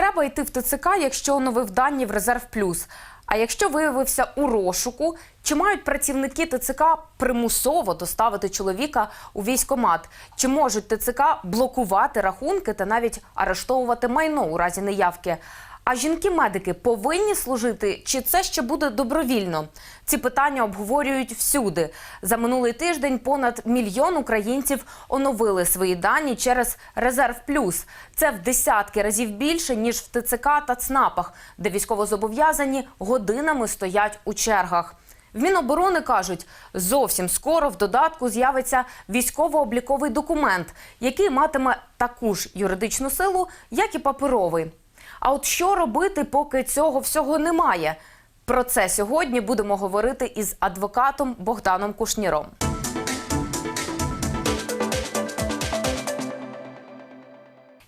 треба йти в ТЦК, якщо оновив дані в резерв плюс. А якщо виявився у розшуку, чи мають працівники ТЦК примусово доставити чоловіка у військомат? Чи можуть ТЦК блокувати рахунки та навіть арештовувати майно у разі неявки? А жінки-медики повинні служити, чи це ще буде добровільно? Ці питання обговорюють всюди. За минулий тиждень понад мільйон українців оновили свої дані через резерв плюс. Це в десятки разів більше ніж в ТЦК та ЦНАПах, де військовозобов'язані годинами стоять у чергах. В Міноборони кажуть, зовсім скоро в додатку з'явиться військово-обліковий документ, який матиме таку ж юридичну силу, як і паперовий. А от що робити, поки цього всього немає? Про це сьогодні будемо говорити із адвокатом Богданом Кушніром.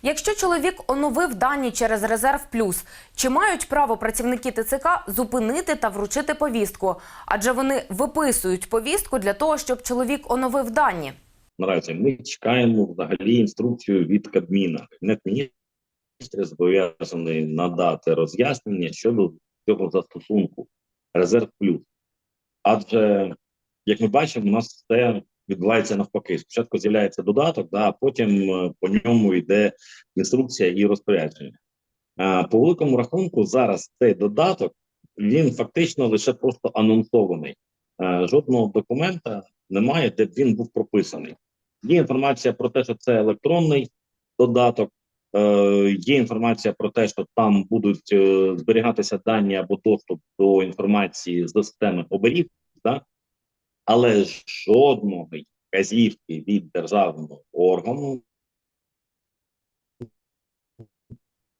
Якщо чоловік оновив дані через резерв плюс, чи мають право працівники ТЦК зупинити та вручити повістку? Адже вони виписують повістку для того, щоб чоловік оновив дані. Наразі ми чекаємо взагалі інструкцію від Кабміна. Кабінет міністрів зобов'язаний надати роз'яснення щодо цього застосунку резерв плюс. Адже, як ми бачимо, у нас все відбувається навпаки. Спочатку з'являється додаток, да, а потім е, по ньому йде інструкція і розпорядження. Е, По великому рахунку, зараз цей додаток він фактично лише просто анонсований. Е, Жодного документа немає, де б він був прописаний. Є інформація про те, що це електронний додаток. Е, є інформація про те, що там будуть е, зберігатися дані або доступ до інформації з системи оберіг, да? але жодної вказівки від державного органу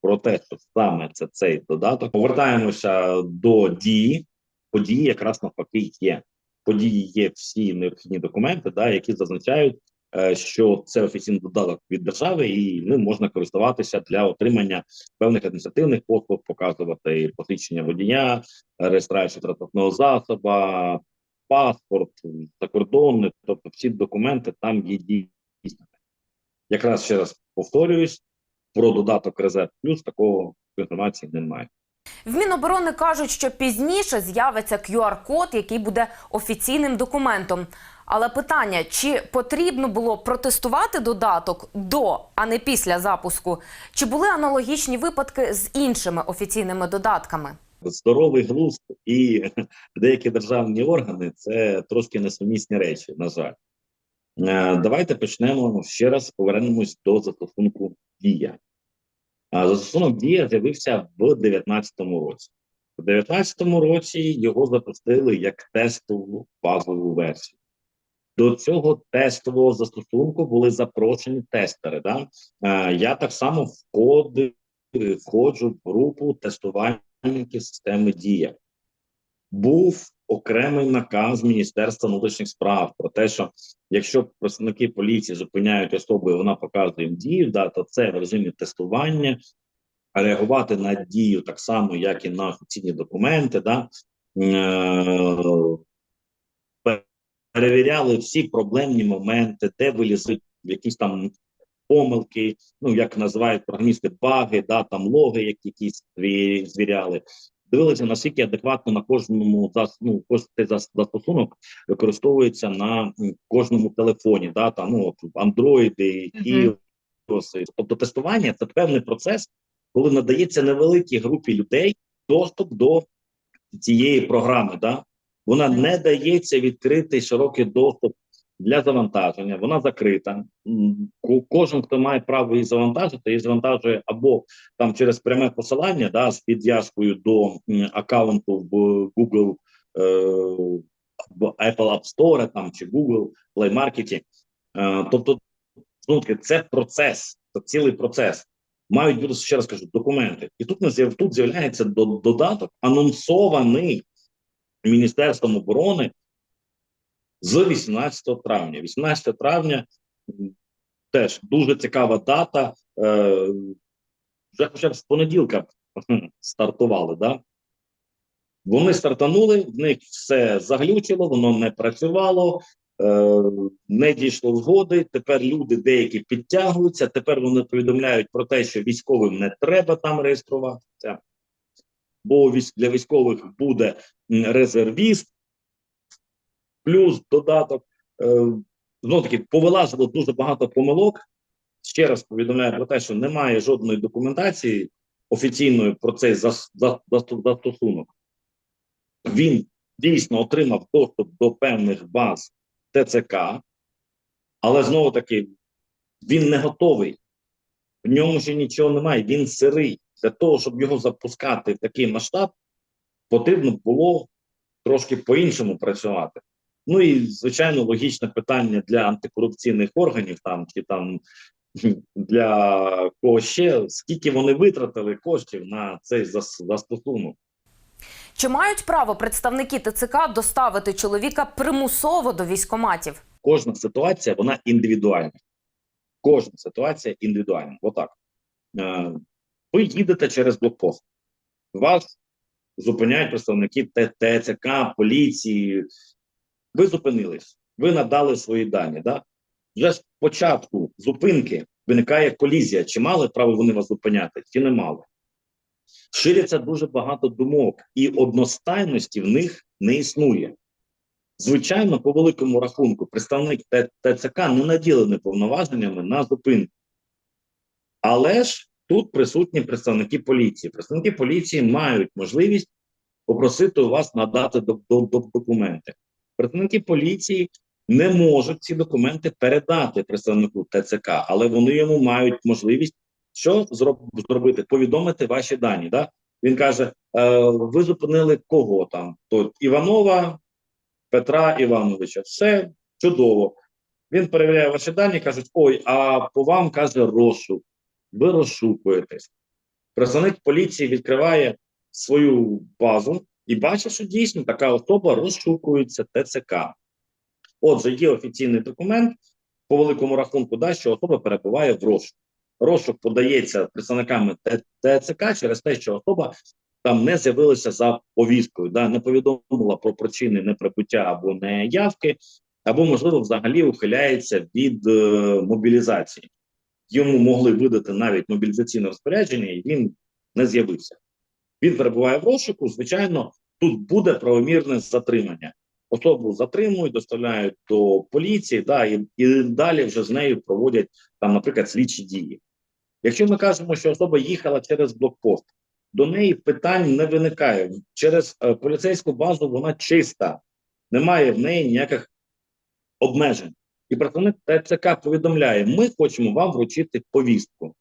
про те, що саме це цей додаток. Повертаємося до дії. Події якраз навпаки є. Події є всі необхідні документи, да, які зазначають, що це офіційний додаток від держави, і ним можна користуватися для отримання певних адміністративних послуг, показувати посвідчення водія, реєстрацію транспортного засоба, паспорт, закордонний, тобто всі документи там є дійсними. Якраз ще раз повторююсь, про додаток Резерв Плюс такого інформації немає. В Міноборони кажуть, що пізніше з'явиться QR-код, який буде офіційним документом. Але питання: чи потрібно було протестувати додаток до, а не після запуску? Чи були аналогічні випадки з іншими офіційними додатками? здоровий глузд і деякі державні органи це трошки несумісні речі, на жаль. Е, Давайте почнемо ще раз повернемось до застосунку Дія. Застосунок Дія з'явився в 2019 році. У 2019 році його запустили як тестову базову версію. До цього тестового застосунку були запрошені тестери. Да? Е, Я так само входжу в групу тестування системи Дія. Був окремий наказ Міністерства внутрішніх справ про те, що якщо представники поліції зупиняють особу, і вона показує їм дію, да, то це в режимі тестування, реагувати на дію так само, як і на офіційні документи. Да, е, перевіряли всі проблемні моменти, де вилізуть якісь там помилки, ну як називають програмісти баги, да, там логи, які якісь звіряли. Дивилися, наскільки адекватно на кожному зас, ну, цей застосунок використовується на кожному телефоні, да, там, ну, андроїди, iOS. Тобто тестування це певний процес, коли надається невеликій групі людей доступ до цієї програми. Да? Вона не дається відкритий широкий доступ для завантаження, вона закрита. Кожен, хто має право її завантажити, її завантажує або там через пряме посилання да, з підв'язкою до аккаунту в Google, е, в Apple App Store там, чи Google Play Market. Е, тобто, знову це процес, це цілий процес. Мають бути, ще раз кажу, документи. І тут, тут з'являється до- додаток, анонсований Міністерством оборони з 18 травня. 18 травня теж дуже цікава дата. Е, вже хоча б з понеділка стартували, да? Вони стартанули, в них все заглючило, воно не працювало. е, не дійшло згоди. Тепер люди деякі підтягуються. Тепер вони повідомляють про те, що військовим не треба там реєструватися, бо для військових буде резервіст, плюс додаток. Е, Знову таки повилазило дуже багато помилок. Ще раз повідомляю про те, що немає жодної документації офіційної про цей застосунок. Він дійсно отримав доступ до певних баз ТЦК, але знову таки він не готовий. В ньому ще нічого немає, він сирий. Для того, щоб його запускати в такий масштаб, потрібно було трошки по-іншому працювати. Ну і звичайно, логічне питання для антикорупційних органів там чи там для кого ще, скільки вони витратили коштів на цей застосунок. Чи мають право представники ТЦК доставити чоловіка примусово до військоматів? Кожна ситуація вона індивідуальна. Кожна ситуація індивідуальна. Отак. Е, ви їдете через блокпост. Вас зупиняють представники ТЦК, поліції. Ви зупинились, ви надали свої дані. Да? Вже з початку зупинки виникає колізія. Чи мали право вони вас зупиняти, чи не мали. Ширяться дуже багато думок, і одностайності в них не існує. Звичайно, по великому рахунку, представник ТЦК не наділений повноваженнями на зупинку. Але ж тут присутні представники поліції. Представники поліції мають можливість попросити у вас надати до, до, до документи. Представники поліції не можуть ці документи передати представнику ТЦК, але вони йому мають можливість що зробити? Повідомити ваші дані. Да? Він каже: е, ви зупинили кого там? То Іванова, Петра Івановича. Все чудово. Він перевіряє ваші дані, кажуть: ой, а по вам каже розшук. Ви розшукуєтесь. Представник поліції відкриває свою базу і бачить, що дійсно така особа розшукується ТЦК. Отже, є офіційний документ по великому рахунку, да, що особа перебуває в розшуку. Розшук подається представниками ТЦК через те, що особа там не з'явилася за повісткою, да, не повідомила про причини неприбуття або неявки, або, можливо, взагалі ухиляється від е, мобілізації. Йому могли видати навіть мобілізаційне розпорядження, і він не з'явився. Він перебуває в розшуку. Звичайно, тут буде правомірне затримання. Особу затримують, доставляють до поліції, да, і, і далі вже з нею проводять там, наприклад, слідчі дії. Якщо ми кажемо, що особа їхала через блокпост, до неї питань не виникає. Через е, поліцейську базу вона чиста, немає в неї ніяких обмежень. І представник ТЦК повідомляє: ми хочемо вам вручити повістку.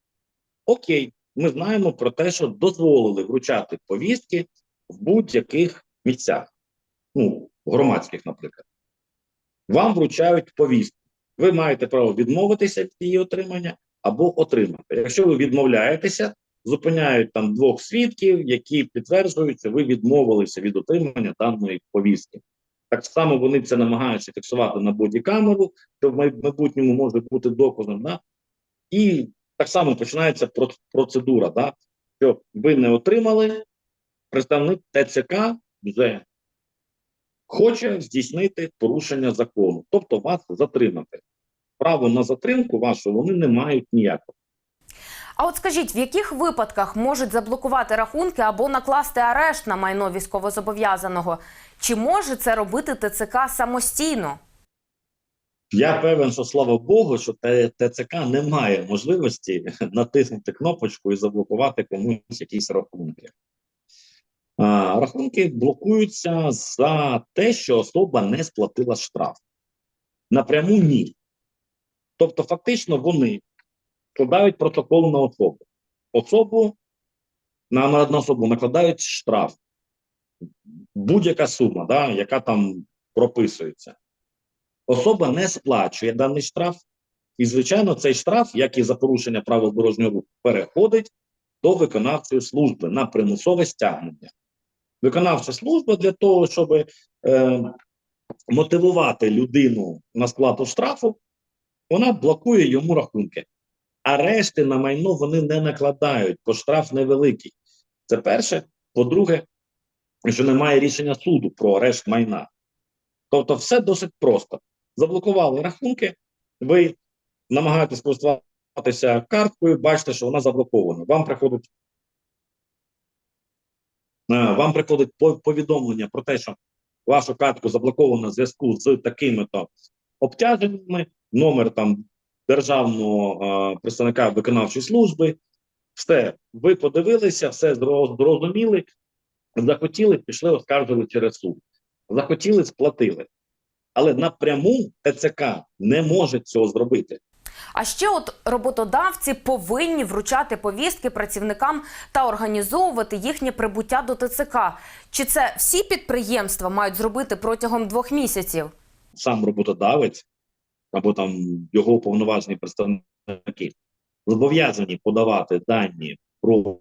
Окей, ми знаємо про те, що дозволили вручати повістки в будь-яких місцях, ну, громадських, наприклад. Вам вручають повістку. Ви маєте право відмовитися від її отримання або отримати. Якщо ви відмовляєтеся, зупиняють там двох свідків, які підтверджують, що ви відмовилися від отримання даної повістки. Так само вони це намагаються фіксувати на бодікамеру, що в майбутньому може бути доказом. Да? І так само починається процедура, да? що ви не отримали, представник ТЦК вже хоче здійснити порушення закону, тобто вас затримати. Право на затримку вашу вони не мають ніякого. А от скажіть, в яких випадках можуть заблокувати рахунки або накласти арешт на майно військовозобов'язаного? Чи може це робити ТЦК самостійно? Я певен, що слава Богу, що ТЦК не має можливості натиснути кнопочку і заблокувати комусь якісь рахунки. Рахунки блокуються за те, що особа не сплатила штраф. Напряму ні. Тобто, фактично, вони складають протокол на особу. Особу на, на особу накладають штраф. Будь-яка сума, да, яка там прописується. Особа не сплачує даний штраф, і, звичайно, цей штраф, як і за порушення правил дорожнього руху, переходить до виконавчої служби на примусове стягнення. Виконавча служба для того, щоб е, мотивувати людину на сплату штрафу, вона блокує йому рахунки. Арешти на майно вони не накладають, бо штраф невеликий. Це перше. По-друге, що немає рішення суду про арешт майна. Тобто, все досить просто. заблокували рахунки, ви намагаєтесь користуватися карткою, бачите, що вона заблокована. Вам приходить, е, вам приходить по- повідомлення про те, що вашу картку заблоковано в зв'язку з такими-то обтяженнями, номер там державного представника виконавчої служби. Все, ви подивилися, все зро- зрозуміли, захотіли, пішли, оскаржили через суд. Захотіли, сплатили. Але напряму ТЦК не може цього зробити. А ще от роботодавці повинні вручати повістки працівникам та організовувати їхнє прибуття до ТЦК. Чи це всі підприємства мають зробити протягом двох місяців? Сам роботодавець або там його уповноважені представники зобов'язані подавати дані про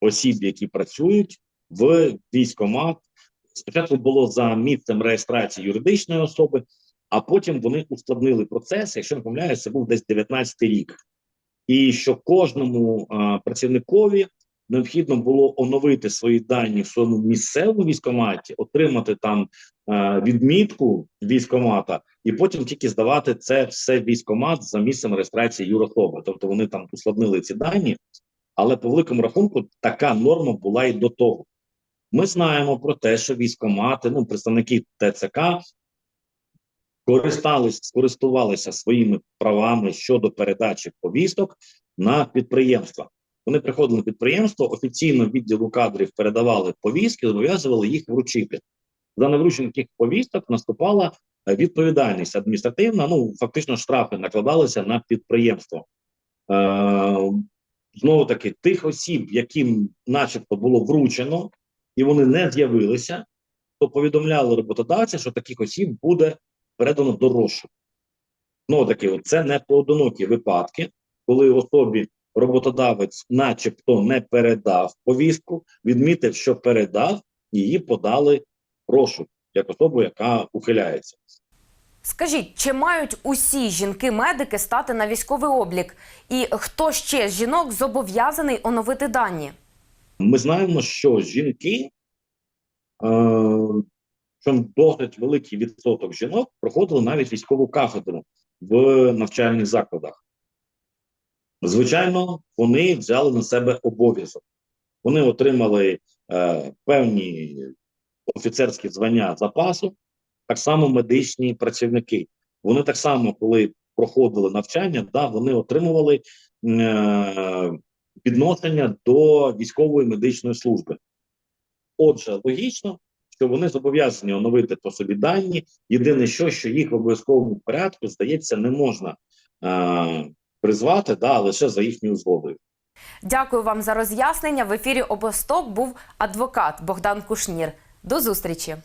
осіб, які працюють в військкомат. Спочатку було за місцем реєстрації юридичної особи, а потім вони ускладнили процес. Якщо не помиляюся, це був десь 19 рік. І що кожному а, працівникові необхідно було оновити свої дані в своєму місцевому військкоматі, отримати там відмітку військкомата, і потім тільки здавати це все в військкомат за місцем реєстрації юрособи. Тобто вони там ускладнили ці дані, але по великому рахунку така норма була і до того. Ми знаємо про те, що військкомати, ну представники ТЦК користались, скористувалися своїми правами щодо передачі повісток на підприємства. Вони приходили на підприємство, офіційно відділу кадрів передавали повістки, зобов'язували їх вручити. За невручення таких повісток наступала е, відповідальність адміністративна. Ну фактично штрафи накладалися на підприємство. Е, знову таки, тих осіб, яким, начебто, було вручено, і вони не з'явилися, то повідомляли роботодавця, що таких осіб буде передано до розшуку. Ну таки, це не поодинокі випадки, коли особі роботодавець, начебто, не передав повістку, відмітив, що передав, її подали розшук як особу, яка ухиляється. Скажіть, чи мають усі жінки-медики стати на військовий облік? І хто ще з жінок зобов'язаний оновити дані? Ми знаємо, що жінки, е, що досить великий відсоток жінок проходили навіть військову кафедру в навчальних закладах. Звичайно, вони взяли на себе обов'язок. Вони отримали е, певні офіцерські звання запасу, так само медичні працівники. Вони так само, коли проходили навчання, да, вони отримували е, відношення до військової медичної служби. Отже, логічно, що вони зобов'язані оновити по собі дані. Єдине, що, що їх в обов'язковому порядку, здається, не можна е, призвати, да, лише за їхньою згодою. Дякую вам за роз'яснення. В ефірі Обосток був адвокат Богдан Кушнір. До зустрічі.